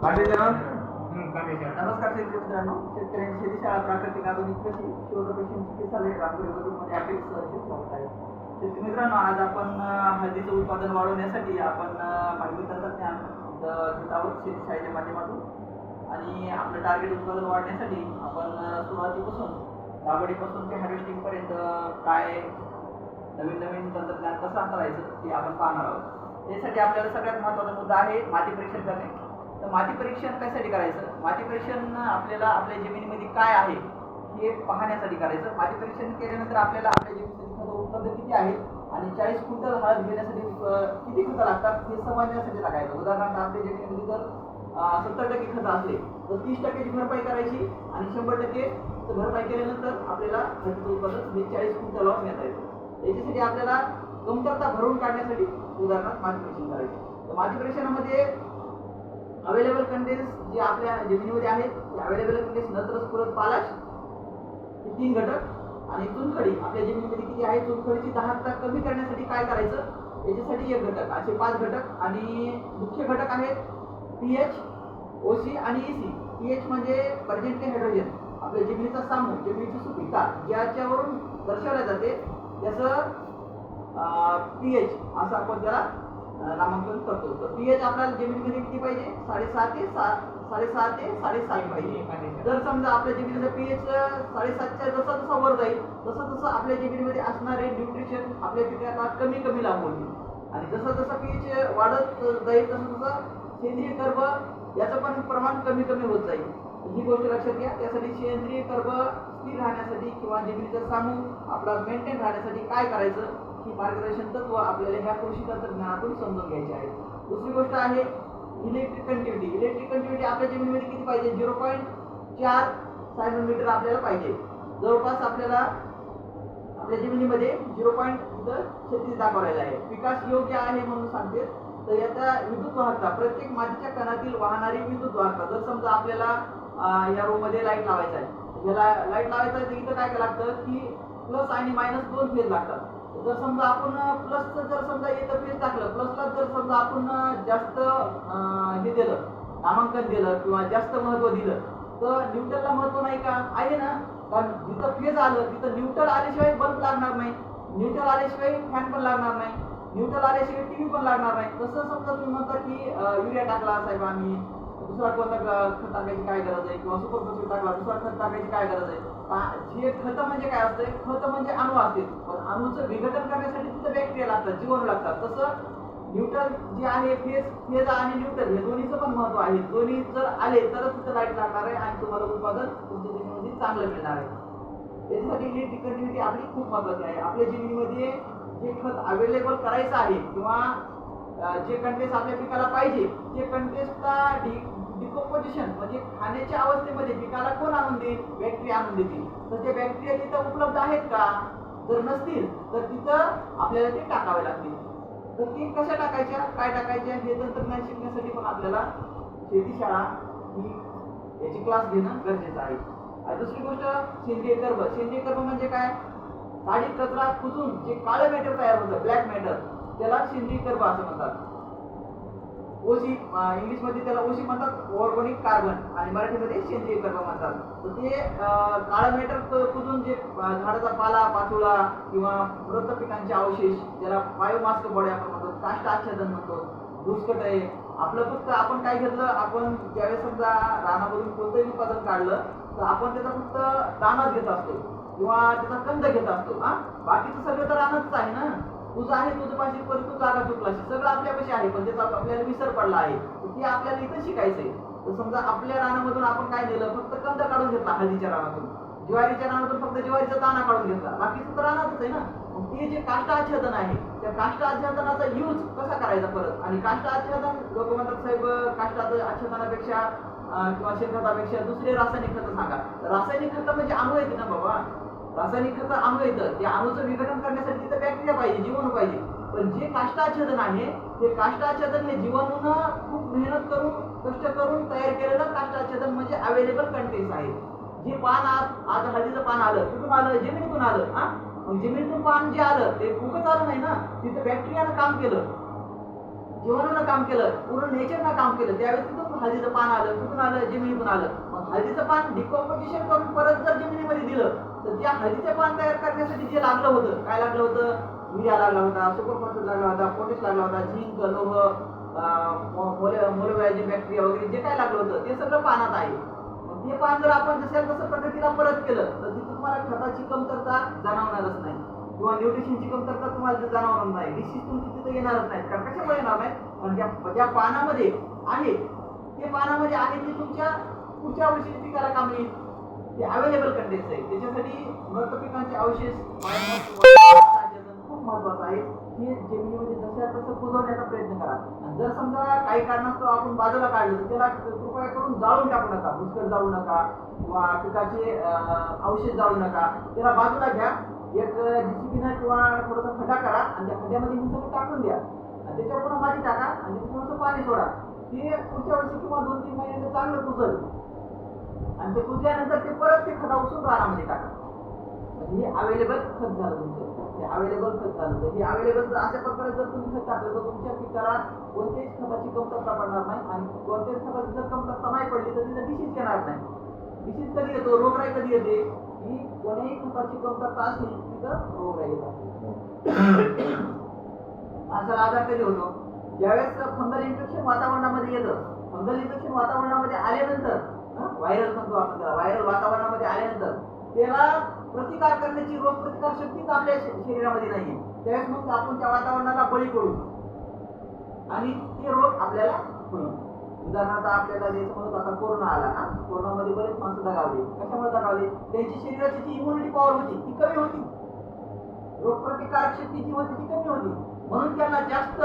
नमस्कार शेतकरी मित्रांनो. शेतकऱ्यांची शेती शाळा प्राकृतिक आधुनिक कृषी शोध प्रशिक्षण चिकित्सालय रामपुरी मध्ये आपले सहर्ष स्वागत आहे. शेतकरी मित्रांनो आज आपण हळदीचं उत्पादन वाढवण्यासाठी आपण माहिती तंत्रज्ञान घेत आहोत शेती शाळेच्या माध्यमातून. आणि आपलं टार्गेट उत्पादन वाढण्यासाठी आपण सुरुवातीपासून लागवडीपासून ते हार्वेस्टिंग पर्यंत काय नवीन नवीन तंत्रज्ञान कसं हाताळायचं ते आपण पाहणार आहोत. त्यासाठी आपल्याला सगळ्यात महत्त्वाचा मुद्दा आहे माती परीक्षण करणे. तर माती परीक्षण कशासाठी करायचं? माती परीक्षण आपल्याला आपल्या जमिनीमध्ये काय आहे हे पाहण्यासाठी करायचं. माती परीक्षण केल्यानंतर आपल्याला आपल्या जमिनीमध्ये खतं उपलब्ध किती आहे आणि चाळीस क्विंटल हळद घेण्यासाठी किती खतं लागतात हे समजण्यासाठी टाकायचं. उदाहरणार्थ आपल्या जमिनीमध्ये जर सत्तर टक्के खतं असले तर तीस टक्क्याची भरपाई करायची आणि शंभर टक्के भरपाई केल्यानंतर आपल्याला खताचं उत्पादन हे म्हणजे चाळीस क्विंटलवर नेता येतं. याच्यासाठी आपल्याला कमतरता भरून काढण्यासाठी उदाहरणार्थ माती परीक्षण करायचं. तर माती परीक्षणामध्ये अवेलेबल कंटेन्स जे आपल्या जमिनीमध्ये आहेत ते अवेलेबल कंटेन्स नत्रस पुरत पालाश हे तीन घटक. आणि चुनखडी आपल्या जमिनीमध्ये किती आहे? चुनखडीची दहाता कमी करण्यासाठी काय करायचं? याच्यासाठी एक घटक असे पाच घटक. आणि मुख्य घटक आहेत पी एच ओ सी आणि ई सी. पी एच म्हणजे पर्जेंटली हायड्रोजन आपल्या जमिनीचा सामू जमिनीची सुपीकता ज्याच्यावरून दर्शवल्या जाते त्याचं पी एच असं आपण त्याला नामांकन करतो. तर पी एच आपल्याला जमिनीमध्ये किती पाहिजे? साडेसहा ते सात साडेसहा ते साडेसात पाहिजे. जर समजा आपल्या जमिनीचा पी एच साडेसातच्या जसा जसा वर जाईल तसं तसं आपल्या जमिनीमध्ये असणारे न्यूट्रिशन आपल्या पिकाला कमी कमी लागू होईल आणि जसं जसं पी एच वाढत जाईल तसं तसं सेंद्रिय कर्ब याचं पण प्रमाण कमी कमी होत जाईल. ही गोष्ट लक्षात घ्या. त्यासाठी सेंद्रिय कर्ब स्थिर राहण्यासाठी किंवा जमिनीचा सामू आपला मेंटेन राहण्यासाठी काय करायचं? ही मार्गदर्शन तत्व आपल्याला ह्या कृषी तंत्रज्ञानातून समजून घ्यायची आहे दुसरी गोष्ट आहे इलेक्ट्रिक कंटिव्हिटी इलेक्ट्रिक कंटिव्हिटी आपल्या जमिनीमध्ये किती पाहिजे? झिरो पॉईंट चार सायनोमीटर आपल्याला पाहिजे. जवळपास आपल्याला आपल्या जमिनीमध्ये झिरो पॉईंट छत्तीस दाखवलेला आहे. विकास योग्य आहे म्हणून सांगते. तर याचा विद्युत वाहकता प्रत्येक मातीच्या कणातील वाहणारी विद्युत वाहकता जर समजा आपल्याला या रूममध्ये लाइट लावायचा आहे. याला लाइट लावायचं आहे तर इथं काय लागतं की प्लस आणि मायनस दोन फेज लागतात. जर समजा आपण प्लसचं जर समजा इथं फेज टाकलं प्लसला जर समजा आपण जास्त हे दिलं नामांकन दिलं किंवा जास्त महत्त्व दिलं तर न्यूटनला महत्त्व नाही का? आहे ना? कारण जिथं फेज आलं तिथं न्यूटन आल्याशिवाय बल्ब लागणार नाही. न्यूटन आल्याशिवाय फॅन पण लागणार नाही. न्यूटन आल्याशिवाय टीव्ही पण लागणार नाही. तसं समजा तुम्ही म्हणता की युरिया टाकला साहेब आम्ही दुसरा कोणता खत टाकायची काय गरज आहे? किंवा सुपर फॉस्फेट टाकला दुसरा खत टाकायची काय गरज आहे? खत म्हणजे काय असतं? खत म्हणजे अणु असते. पण अणुचं विघटन करण्यासाठी तिथं बॅक्टेरिया लागतात जीवन लागतात. तसं न्यूट्रल जे आहे फेज फेज आणि न्यूट्रल हे दोन्हीचं पण महत्त्व आहे. दोन्ही जर आले तरच तिथं लाइट लागणार आहे आणि तुम्हाला उत्पादन तुमच्या जमिनीमध्ये चांगलं मिळणार आहे. त्याच्यासाठी ही कंटिन्युटी आपली खूप महत्वाची आहे. आपल्या जमिनीमध्ये जे खत अवेलेबल करायचं आहे किंवा जे कंटेस्ट आपल्या पिकाला पाहिजे ते कंटेस्टला डिकोपोजिशन म्हणजे खाण्याच्या अवस्थेमध्ये पिकाला कोण आणून देईल? बॅक्टेरिया आणून देतील. तर ते बॅक्टेरिया तिथं उपलब्ध आहेत का? जर नसतील तर तिथं आपल्याला ते टाकावे लागतील. तर ते कशा टाकायच्या? काय टाकायच्या? हे तंत्रज्ञान शिकण्यासाठी पण आपल्याला शेती शाळा ही याची क्लास घेणं गरजेचं आहे. आणि दुसरी गोष्ट सेंद्रिय कर्म सेंद्रिय कर्म म्हणजे काय? साडी कचरा कुजून जे काळं मॅटर तयार होतं ब्लॅक मॅटर त्याला सेंद्रिय कर्म असं म्हणतात. ओशी इंग्लिशमध्ये त्याला ओशी म्हणतात ऑर्गॅनिक कार्बन आणि मराठीमध्ये सेंद्रिय कार्बन म्हणतात. तर ते काळा काळं मॅटर कुजून जे झाडाचा पाला पाचोळा किंवा मृत पिकांचे अवशेष ज्याला बायोमास्क बॉडी आपण म्हणतो काष्ट आच्छादन म्हणतो दुष्कट आहे. आपलं फक्त आपण काय घेतलं आपण ज्यावेळेस समजा रानामधून कोणतंही उत्पादन काढलं तर आपण त्याचा फक्त दानाच घेत असतो किंवा त्याचा कंद घेत असतो हा? बाकीचं सगळं तर रानच आहे ना? तुझं आहे तुझं पाशी पण तू जागा चुकला सगळं आपल्यापाशी आहे पण त्याचा आपल्याला विसर पडला आहे. ती ते आपल्याला इथं शिकायचंय. तर समजा आपल्या रानामधून आपण काय दिलं फक्त कंद काढून घेतला हळदीच्या रानातून. ज्वारीच्या रानातून फक्त ज्वारीचा दाना काढून घेतला. बाकीचं तर रानातच आहे ना. ते जे काष्ट आच्छादन आहे त्या काष्ट आच्छादनाचा यूज कसा करायचा परत? आणि काष्ट आच्छादन लोक म्हणतात साहेब काष्ट आच्छादनापेक्षा किंवा शेणखतापेक्षा दुसरे रासायनिक खतं सांगा. रासायनिक खतं म्हणजे अणू येते ना बाबा. रासायनिक खत अणू येतं त्या अणूचं विघटन करण्यासाठी तिथं बॅक्टेरिया पाहिजे जीवाणू पाहिजे. पण जे काष्टाच्छादन आहे ते काष्टाच्छादन हे जीवाणूनं खूप मेहनत करून कष्ट करून तयार केलेलं काष्टाच्छादन म्हणजे अवेलेबल कंटेन्स आहे. जे पान आज आज हळदीचं पान आलं कुठून आलं? जमिनीतून आलं हा? मग जमिनीतून पान जे आलं ते खूपच आलं नाही ना? तिथं बॅक्टेरियानं काम केलं. जीवाणूनं काम केलं पूर्ण नेचरनं काम केलं. त्यावेळेस तिथून हळदीचं पान आलं कुठून आलं? जमिनीतून आलं. मग हळदीचं पान डिकॉम्पोजिशन करून परत जर जमिनीमध्ये दिलं तर त्या हळदीचं पान तयार करण्यासाठी जे लागलं होतं काय लागलं होतं? युरिया लागला होता सुपर फॉस्फेट लागला होता पोटॅश लागला होता झिंक लोह मोलोवॅजी बॅक्टेरिया वगैरे जे काय लागलं होतं ते सगळं पानात आहे. मग ते पान जर आपण जसं तसं पद्धतीला परत केलं तर तिथे तुम्हाला खताची कमतरता जाणवणारच नाही. किंवा न्यूट्रिशनची कमतरता तुम्हाला जाणवणार नाही. डिशीज तुमची तिथे येणारच नाही. कारण कशामुळे येणार नाही? कारण ज्या ज्या पानामध्ये आहे ते पानामध्ये आहे ते तुमच्या पुढच्या वर्षी पिकाला काम येईल. ते अवेलेबल कंटेन्स आहे. त्याच्यासाठी मृत पिकांचे अवशेष खूप महत्वाचं आहे. हे जमिनीमध्ये जसं तसं कुजवण्याचा प्रयत्न करा. आणि जर समजा काही कारणास्तव आपण बाजूला काढलं तर त्याला कृपया करून जाळून टाकू नका. भुसकट जाळू नका. किंवा पिकाचे अवशेष जाळू नका. त्याला बाजूला घ्या. एक जीसीबीनं किंवा थोडासा खड्डा करा आणि त्या खड्ड्यामध्ये हे सगळं टाकून द्या. आणि त्याच्यावर पुन्हा माती टाका आणि थोडंसं पाणी सोडा. ते पुढच्या वर्षी किंवा दोन तीन महिन्याने चांगलं कुजल आणि ते कुजल्यानंतर ते परत ते खडा उचलून रानामध्ये टाका म्हणजे हे अवेलेबल खत झालं तुमचं. हे अवेलेबल खत झालं तर हे अवेलेबल अशा प्रकारे जर तुम्ही खत टाकलं तर तुमच्या पिकाला कोणत्याच खताची कमतरता पडणार नाही. आणि कोणत्याच खताची जर कमतरता नाही पडली तर तिथं डिशीज येणार नाही. डिशीज कधी येतो? रोगराई कधी येते? की कोणीही खताची कमतरता असली तिथं रोगराई येतात माणसाला आजार कधी होतो? ज्यावेळेस फंगल इन्फेक्शन वातावरणामध्ये येतं. फंगल इन्फेक्शन वातावरणामध्ये आल्यानंतर व्हायरल म्हणतो आपण त्याला व्हायरल वातावरणामध्ये आल्यानंतर त्याला प्रतिकार करण्याची रोग प्रतिकार शक्तीच आपल्या शरीरामध्ये नाहीये. त्यावेळेस मग आपण त्या वातावरणाला बळी पडू आणि ते रोग आपल्याला होईल. उदाहरणार्थ आपल्याला जे समजत आता कोरोना आला ना कोरोनामध्ये बरेच माणसं दगावले. कशामुळे दगावले? त्यांची शरीराची जी इम्युनिटी पॉवर होती ती कमी होती. रोगप्रतिकारक शक्ती जी होती ती कमी होती. म्हणून त्यांना जास्त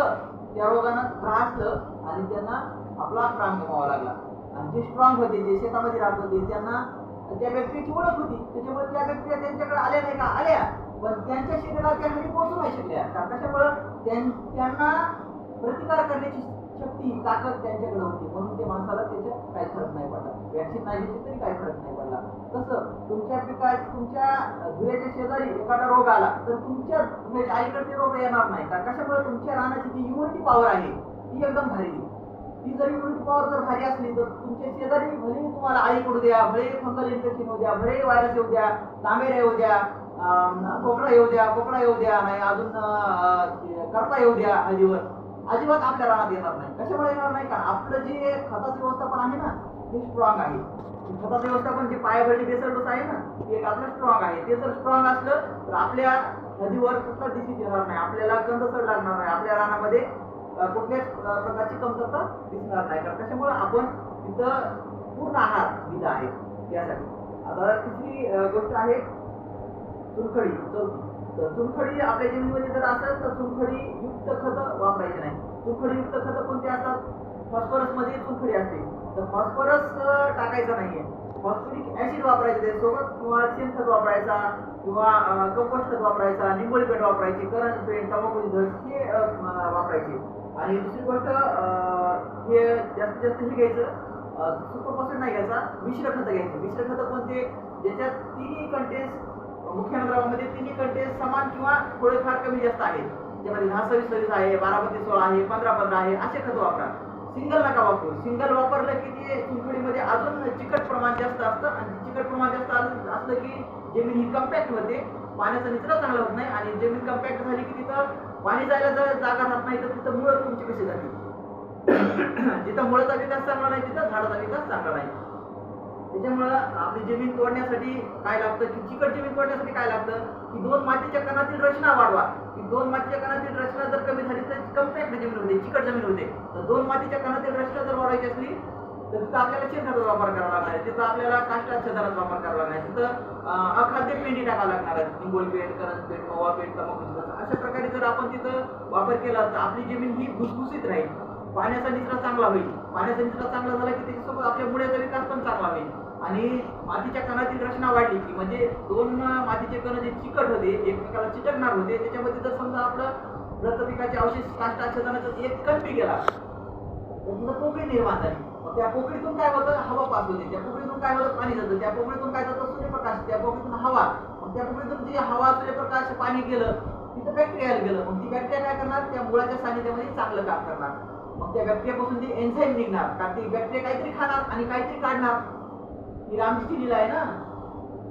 त्या रोगानं त्रासलं आणि त्यांना आपला प्राण गमावा लागला. आणि जे स्ट्रॉंग होते जे शेतामध्ये राहत होते त्यांना त्या व्यक्तीची ओळख होती. त्याच्यामुळे त्या व्यक्ती त्यांच्याकडे आल्या नाही का? आल्या. पण त्यांच्या शरीराला त्या घरी पोहोचू नाही शकल्या. कारण कशामुळं? त्यां- त्यांना प्रतिकार करण्याची शक्ती ताकद त्यांच्याकडे होती. म्हणून ते माणसाला त्याच्यात काही फरक नाही पडला. व्हॅक्सिन नाही घेतली तरी काही फरक नाही पडला. तसं तुमच्या पिका तुमच्या धुळ्याच्या शेजारी एखादा रोग आला तर तुमच्या धुळ्याच्या आईकडे ते रोग येणार नाही. कारण कशामुळे? तुमच्या रानाची जी इम्युनिटी पॉवर आहे ती एकदम भारी. ती जर इम्युनिटी पॉवर जर भारी असली तर तुमचे शेजारी भले तुम्हाला आई पडू द्या भले फंगल इन्फेक्शन होऊ द्या भले व्हायरस येऊ द्या तांबेरा येऊ द्या कोकडा येऊ द्या कोकडा येऊ द्या नाही अजून करता येऊ द्या हळदीवर अजिबात आपल्या रानात येणार नाही. कशामुळे येणार नाही? का आपलं जे खताचं व्यवस्थापन आहे ना ते स्ट्रॉंग आहे. खताचं व्यवस्थापन जे पायाभरणी बेसरडोस आहे ना ते एक आपलं स्ट्रॉंग आहे. ते जर स्ट्रॉंग असलं तर आपल्या नदीवर कुठला डिसीज येणार नाही. आपल्याला गंधसड लागणार नाही. आपल्या रानामध्ये कुठल्याच प्रकारची कमतरता दिसणार नाही. कारण त्याच्यामुळे आपण तिथं पूर्ण आहार दिला आहे यासाठी. आता तिसरी गोष्ट आहे चुनखडी चौथी. चुनखडी आपल्या जमिनीमध्ये जर असेल तर चुनखडी युक्त खत वापरायचे नाही. चुनखडी युक्त खत कोणते असतात? फॉस्फरसमध्ये चुनखडी असते. तर फॉस्फरस टाकायचा नाहीये. फॉस्फरिक ऍसिड वापरायचं त्याच्यासोबत किंवा शेणखत वापरायचा किंवा कंपोस्ट खत वापरायचा निंबोळी पेंट वापरायची करंज पेंट तंबाखूची धस हे वापरायचे. आणि दुसरी गोष्ट हे जास्तीत जास्त हे घ्यायचं सुपर पर्सेंट नाही घ्यायचा मिश्र खतं घ्यायचं. मिश्र खतं कोणते? ज्याच्यात तिन्ही कंटेन्स मुख्य नगरामध्ये तिन्ही कंटेन्स समान किंवा थोडेफार कमी जास्त आहेत. ज्यामध्ये दहा सव्वीस सव्वीस आहे बारामती सोळा आहे पंधरा पंधरा आहे असे खतं वापरा. सिंगल नका वापरू. सिंगल वापरलं की ते चुनखडीमध्ये अजून चिकट प्रमाण जास्त असतं आणि चिकट प्रमाण जास्त असलं की जमीन ही कम्पॅक्ट होते. पाण्याचा निचरा चांगला होत नाही आणि जमीन कम्पॅक्ट झाली की तिथं पाणी जायला जर जागा राहत नाही तर तिथं मुळं तुमची कशी जाते जिथं मुळाचा विकास चांगला नाही तिथं झाडाचा विकास चांगला नाही. त्याच्यामुळं आपली जमीन तोडण्यासाठी काय लागतं की चिकट जमीन तोडण्यासाठी काय लागतं की दोन मातीच्या कणातील रचना वाढवा. की दोन मातीच्या कणातील रचना जर कमी झाली तर कम्पॅक्ट जमीन होते चिकट जमीन होते. तर दोन मातीच्या कणातील रचना जर वाढवायची असली तिथं आपल्याला शेणखताचा वापर करावा लागणार आहे. तिथं आपल्याला काष्टाच्छेदाराचा वापर करावा लागणार आहे. तिथं अखाद्य पेंडी टाकावं लागणार आहे. निंबोळी पेंट करंज पेंट मवा पेंट तंबाखू अशा प्रकारे जर आपण तिथं वापर केला तर आपली जमीन ही भुसभुसीत राहील. पाण्याचा निचरा चांगला होईल. पाण्याचा निचरा चांगला झाला की त्याच्यासोबत आपल्या मुळ्याचा विकास पण चांगला होईल. आणि मातीच्या कणातील रचना वाढली की म्हणजे दोन मातीचे कण जे चिकट होते एकमेकाला चिटकणार होते त्याच्यामध्ये जर समजा आपलं रक्त पिकाचे अवशेष काष्टाच्छेदनाचा एक कण पी गेला तर तिथं निर्माण झाली. मग त्या पोकळीतून काय होतं? हवा पास होते त्या पोकळीतून काय होतं? पाणी जातं. त्या पोकळीतून काय जातं? सूर्यप्रकाश. त्या पोकळीतून हवा. मग त्या पोकळीतून जी हवा सूर्यप्रकाश पाणी गेलं तिथं बॅक्टेरियाला गेलं. मग ती बॅक्टेरिया काय करणार? त्या मुळाच्या सानिध्यामध्ये चांगलं काम करणार. मग त्या बॅक्टेरियापासून ती एन्झाईम निघणार. कारण ती बॅक्टेरिया काहीतरी खाणार आणि काहीतरी काढणार. ही रामजीची लिला आहे ना?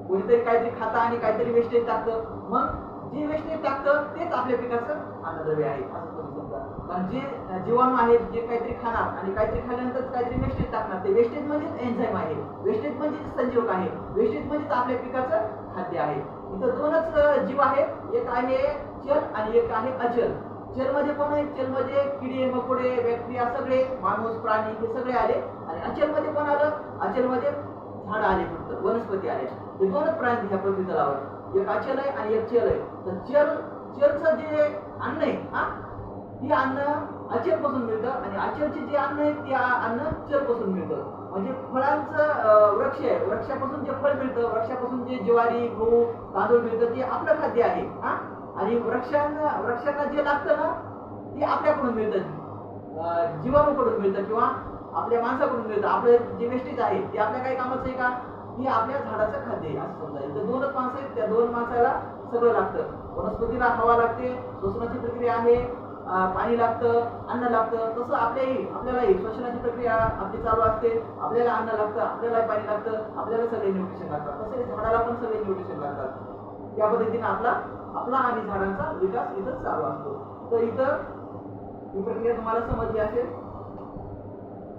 कोणीतरी काहीतरी खाता आणि काहीतरी वेस्टेज टाकतं. मग जे वेस्टेज टाकतं तेच आपल्या पिकाचं अन्नद्रव्य आहे. असं तुम्ही समजा. कारण जे जीवाणू आहेत जे काहीतरी खाणार आणि काहीतरी खाल्यानंतर काहीतरी वेस्टेज टाकणार. ते वेस्टेज म्हणजेच एन्झाईम आहे. वेस्टेज म्हणजेच संजीवक आहे. वेस्टेज म्हणजेच आपल्या पिकाचं खाद्य आहे. इथं दोनच जीव आहेत. एक आहे चल आणि एक आहे अचल चलमध्ये कोण आहे? चलमध्ये किडे मकोडे बॅक्टेरिया सगळे माणूस प्राणी हे सगळे आले. आणि अचलमध्ये कोण आलं? अचलमध्ये झाड आले फक्त. वनस्पती आले. हे दोनच प्राणी ह्या पृथ्वी एक अचल आहे आणि एक चल आहे. तर चल चलचं जे अन्न आहे हा? हे अन्न अचलपासून मिळतं आणि अचलचे जे अन्न आहे ते अन्न चरपासून मिळतं. म्हणजे फळांचं वृक्ष आहे वृक्षापासून जे फळ मिळतं वृक्षापासून जे ज्वारी गहू तांदूळ मिळतं ते आपलं खाद्य आहे हा? आणि वृक्षांना वृक्षांना जे लागतं ना ते आपल्याकडून मिळतं. जीवाणूकडून मिळतं किंवा आपल्या माणसाकडून मिळतं. आपलं जे वेस्टेज आहे ते आपल्या काही कामाचं आहे का? ही आपल्या झाडाचं खाद्य आहे असं समजा. तर दोनच माणसं आहेत त्या दोन माणसाला सगळं लागतं. वनस्पतीला हवा लागते श्वसनाची प्रक्रिया आहे पाणी लागतं अन्न लागतं. तसं आपल्याही आपल्यालाही श्वसनाची प्रक्रिया आपली चालू असते. आपल्याला अन्न लागतं आपल्याला पाणी लागतं आपल्याला सगळे न्यूट्रिशन लागतात. तसे झाडाला पण सगळे न्यूट्रिशन लागतात. या पद्धतीने आपला आपला आणि झाडांचा विकास इथं चालू असतो. तर इथं ही प्रक्रिया तुम्हाला समजली असेल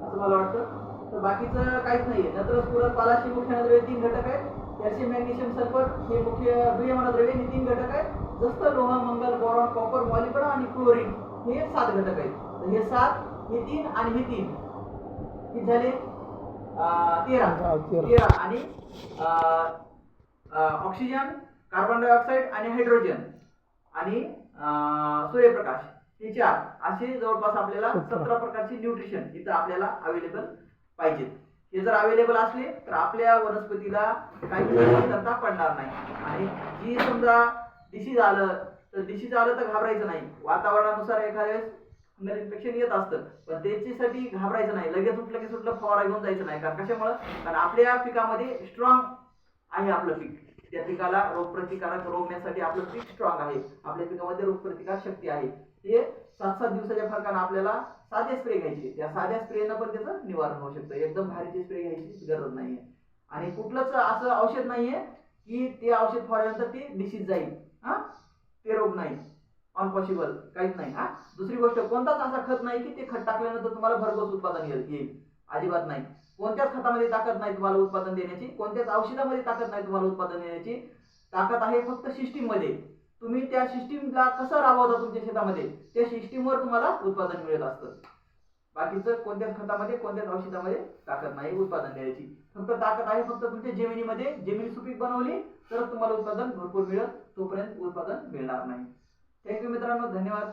असं मला वाटतं. तर बाकीचं काहीच नाहीये. नंतर स्फुरत पालाशी मुख्य अन्नद्रव्ये तीन घटक आहेत. कॅल्शियम मॅग्नेशियम सल्फर हे मुख्य दुय्यम अन्नद्रव्ये हे तीन घटक आहेत. जस्त लोह मंगल बोरॉन कॉपर मॉलिब्डेनम आणि क्लोरीन हे सात घटक आहेत. हे सात हे तीन आणि हे तीन. किती झाले? तेरा. हा, तेरा. आणि ऑक्सिजन कार्बन डायऑक्साईड आणि हायड्रोजन आणि सूर्यप्रकाश. हे चार. असे जवळपास आपल्याला सतरा. सतरा प्रकारचे न्यूट्रिशन इथं आपल्याला अवेलेबल पाहिजेत. हे जर अवेलेबल असले तर आपल्या वनस्पतीला काही कमतरता पडणार नाही. आणि जी समजा डिसीज आलं तर डिसीज आलं तर घाबरायचं नाही. वातावरणानुसार एखाद्या वेळेस इन्फेक्शन येत असतं. पण त्याच्यासाठी घाबरायचं नाही. लगेच उठलं की सुटलं फवारा घेऊन जायचं नाही. कारण कशामुळं? कारण आपल्या पिकामध्ये स्ट्रॉंग आहे आपलं पीक. त्या पिकाला रोगप्रतिकारक रोगण्यासाठी आपलं पीक स्ट्रॉंग आहे. आपल्या पिकामध्ये रोगप्रतिकार शक्ती आहे. ते सात सात दिवसाच्या फरकानं आपल्याला साधे स्प्रे घ्यायचे. त्या साध्या स्प्रेनं पण त्याचं निवारण होऊ शकतं. एकदम भारीची स्प्रे घ्यायची गरज नाहीये. आणि कुठलंच असं औषध नाहीये की ते औषध फवारल्यानंतर ते डिसीज जाईल. हा? ते रोग नाही. अनपॉसिबल काहीच नाही हा? दुसरी गोष्ट कोणताच असा खत नाही की ते खत टाकल्यानंतर तुम्हाला भरघोस उत्पादन येईल अजिबात नाही. कोणत्याच खतामध्ये ताकद नाही तुम्हाला उत्पादन देण्याची कोणत्याच औषधामध्ये ताकद नाही तुम्हाला उत्पादन देण्याची. ताकद आहे फक्त सिस्टीममध्ये तुम्ही त्या सिस्टीमला कसं राबवता तुमच्या शेतामध्ये? त्या सिस्टीमवर तुम्हाला उत्पादन मिळत असतं. बाकीचं कोणत्याच खतामध्ये कोणत्याच औषधामध्ये ताकद नाही उत्पादन देण्याची. फक्त ताकद आहे फक्त तुमच्या जमिनीमध्ये. जमीन सुपीक बनवली तर तुम्हाला उत्पादन भरपूर मिळत तोपर्यंत उत्पादन मिळणार नाही. थँक्यू मित्रांनो धन्यवाद.